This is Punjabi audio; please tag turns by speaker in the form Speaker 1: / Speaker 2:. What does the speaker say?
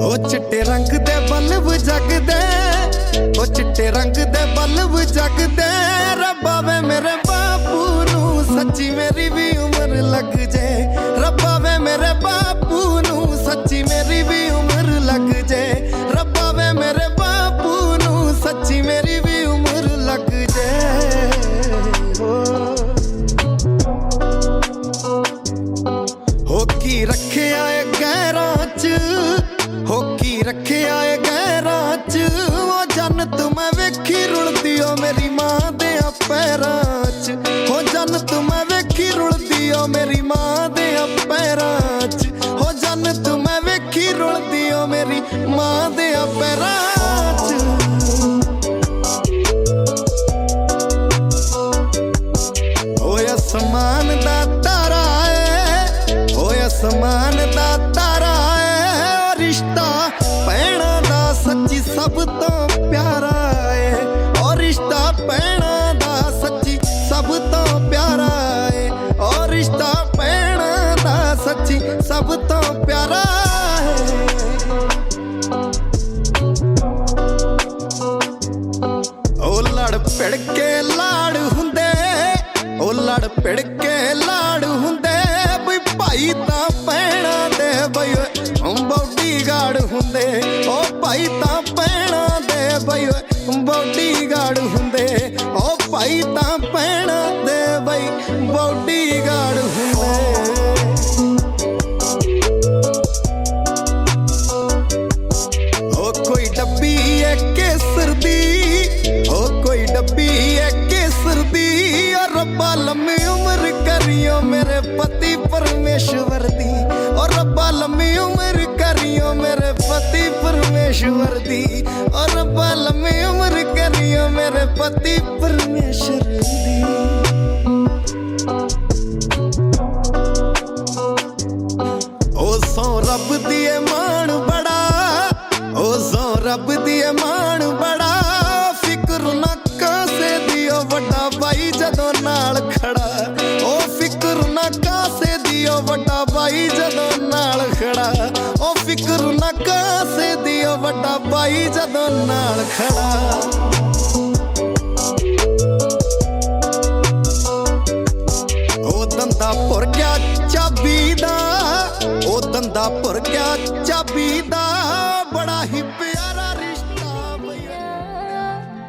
Speaker 1: ਉਹ ਚਿੱਟੇ ਰੰਗ ਦੇ ਬਲਬ ਜਗਦੇ, ਉਹ ਚਿੱਟੇ ਰੰਗ ਦੇ ਬਲਬ ਜਗਦੇ। ਰੱਬਾ ਵੇ ਮੇਰੇ ਬਾਪੂ ਨੂੰ, ਸੱਚੀ ਮੇਰੀ ਵੀ ਉਮਰ ਲੱਗ ਜੇ। ਰੱਬਾ ਵੇ ਮੇਰੇ ਬਾਪੂ ਨੂੰ, ਸੱਚੀ ਮੇਰੀ ਵੀ ਉਮਰ ਲੱਗ ਜੇ। ਰੱਬਾ ਵੇ ਮੇਰੇ ਬਾਪੂ ਨੂੰ, ਸੱਚੀ ਮੇਰੀ ਵੀ ਉਮਰ ਲੱਗ ਜੇ। ਓ ਹੋ ਕੀ ਰੱਖਿਆ ਏ ਗੈਰਾਂ ਚ? ਹੋ ਕੀ ਰੱਖਿਆ ਏ ਗਹਿਰਾਂ ਚ, ਉਹ ਜੰਨਤ ਮੈਂ ਵੇਖੀ ਰੁਲਦੀ ਓ ਮੇਰੀ ਮਾਂ ਦੇ ਪੈਰਾਂ ਚ। ਹੋ ਜੰਨਤ ਮੈਂ ਵੇਖੀ ਰੁਲਦੀ ਓ ਮੇਰੀ ਮਾਂ ਦੇ ਪੈਰਾਂ ਚ। ਹੋ ਜੰਨਤ ਮੈਂ ਵੇਖੀ ਰੁਲਦੀ ਓ ਮੇਰੀ ਮਾਂ ਦੇ ਪੈਰਾਂ ਚ। ਅਸਮਾਨ ਦਾ ਤਾਰਾ ਏ, ਓਏ ਅਸਮਾਨ ਦਾ ਤਾਰਾ ਏ, ਰਿਸ਼ਤਾ ਸਭ ਤੋਂ ਪਿਆਰਾ ਏ। ਓ ਰਿਸ਼ਤਾ ਪੈਣਾ ਦਾ ਸੱਚੀ ਸਭ ਤੋਂ ਪਿਆਰਾ ਏ। ਓ ਰਿਸ਼ਤਾ ਪੈਣਾ ਦਾ ਸੱਚੀ ਸਭ ਤੋਂ ਪਿਆਰਾ ਏ। ਉਹ ਲੜ ਭਿੜ ਕੇ ਲਾੜ ਹੁੰਦੇ। ਉਹ ਲੜ ਭਿੜ ਕੇ ਲਾੜ ਪੈਣਾ ਦੇ ਬਈ ਬੌਡੀ ਗਾਰਡ ਹੁੰਦੇ। ਉਹ ਭਾਈ ਤਾਂ ਪੈਣਾ ਦੇ ਬਈ ਬੌਡੀ ਗਾਰਡ ਹੁੰਦੇ। ਉਹ ਭਾਈ ਤਾਂ ਪੈਣਾ ਦੇ ਬਈ ਬੌਡੀ ਗਾਰਡ ਹੁੰਦੇ। ਓ ਕੋਈ ਡੱਬੀ ਏ ਕੇਸਰ ਦੀ, ਓ ਕੋਈ ਡੱਬੀ ਏ ਕੇਸਰ ਦੀ। ਰੱਬਾ ਲੰਮੀ ਉਮਰ ਕਰਿਓ ਮੇਰੇ ਪਤੀ ਪਰਮੇਸ਼ਵਰ ਰੱਬਾ ਲੰਮੀ ਉਮਰ ਕਰਿਓ ਮੇਰੇ ਪਤੀ ਪਰਮੇਸ਼ਵਰ ਦੀ ਓ ਰੱਬਾ ਲੰਮੀ ਉਮਰ ਕਰਿਓ ਮੇਰੇ ਪਤੀ ਪਰਮੇਸ਼ਵਰ ਦੀ ਓ ਸੋ ਰੱਬ ਦੀ ਏ ਮਾਣ ਬੜਾ ਓ ਸੋ ਰੱਬ ਦੀ ਏ ਮਾਣ ਬੜਾ ਫਿਕਰ ਨਾ ਕਾਸੇ ਦੀ ਓ ਵੱਡਾ ਭਾਈ ਜਦੋਂ ਨਾਲ ਖੜਾ ਓ ਫਿਕਰ ਨਾ ਕਾਸੇ ਦੀ ਓ ਵੱਡਾ ਭਾਈ ਜਦੋਂ ਮਾਰੂ ਨਾ ਕਾਸੇ ਦੀ ਉਹ ਵੱਡਾ ਬਾਈ ਜਦੋਂ ਨਾਲ ਖੜਾ। ਦੰਦਾ ਭੁਰ ਗਿਆ ਚਾਬੀ ਦਾ, ਉਹ ਦੰਦਾ ਭੁਰ ਗਿਆ ਚਾਬੀ ਦਾ, ਬੜਾ ਹੀ